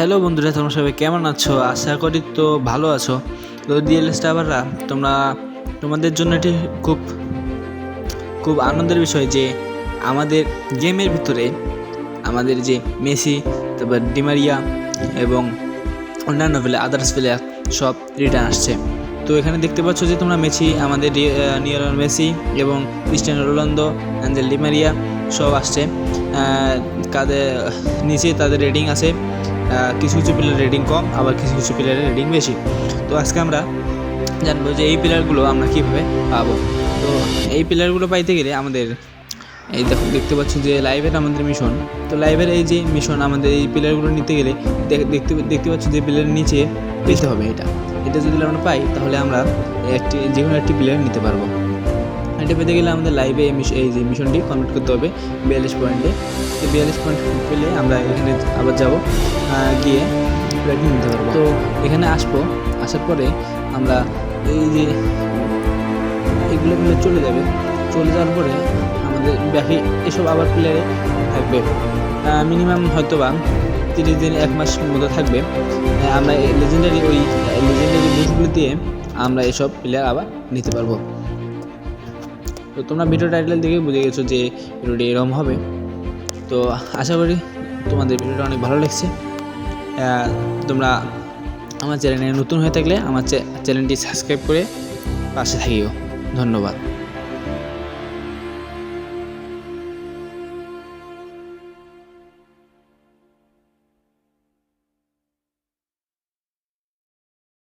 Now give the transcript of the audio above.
Hello বন্ধুরা, তোমরা সবাই কেমন আছো? আশা করি তো ভালো আছো। তো ডিএলএস টাবাররা তোমরা তোমাদের জন্য এটি খুব খুব আনন্দের বিষয় যে আমাদের গেমের ভিতরে আমাদের যে মেসি, তারপর ডিমারিয়া এবং অন্যান্য প্লেয়ার আদার্স প্লেয়ার সব রিটার্ন আসছে। তো এখানে দেখতে পাচ্ছ যে তোমরা মেসি, আমাদের নিয়রন মেসি এবং Cristiano Ronaldo Angel Di Maria সব আসছে। কাদের নিচে তাদের রেটিং আছে। কিছু কিছু প্লেয়ার রেটিং কম, আবার কিছু কিছু প্লেয়ারের রেটিং বেশি। তো আজকে আমরা জানব যে এই প্লেয়ারগুলো আমরা কীভাবে পাবো। তো এই প্লেয়ারগুলো পাইতে গেলে আমাদের, এই দেখো, দেখতে পাচ্ছ যে লাইভের আমাদের মিশন তো লাইভের এই যে মিশন আমাদের এই প্লেয়ারগুলো নিতে গেলে দেখতে দেখতে পাচ্ছ যে প্লেয়ারের নিচে পেতে হবে এটা। এটা যদি আমরা পাই, তাহলে আমরা একটি যে কোনো একটি প্লেয়ার নিতে পারব। এটা পেতে গেলে আমাদের লাইভে এই এই যে মিশনটি কমপ্লিট করতে হবে, বিয়াল্লিশ পয়েন্টে তো বিয়াল্লিশ পয়েন্ট পেলে আমরা এখানে আবার যাব গিয়ে প্লেয়ারটি নিতে পারব। তো এখানে আসব, আসার পরে আমরা এই যে এগুলো প্লেয়ার চলে যাবে। চলে যাওয়ার পরে আমাদের বাকি এসব আবার প্লেয়ারে থাকবে। মিনিমাম হয়তো বা তিরিশ দিন, এক মাস মতো থাকবে। আমরা লেজেন্ডারি ওই লেজেন্ডারি বুটগুলো দিয়ে আমরা এসব প্লেয়ার আবার নিতে পারব। তো তোমরা ভিডিও টাইটেল দেখে বুঝে গেছো যে ভিডিওটি এরকম হবে। তো আশা করি তোমাদের ভিডিওটা অনেক ভালো লাগছে। তোমরা আমার চ্যানেলে নতুন হয়ে থাকলে আমার চ্যানেলটি সাবস্ক্রাইব করে পাশে থাকিও। ধন্যবাদ।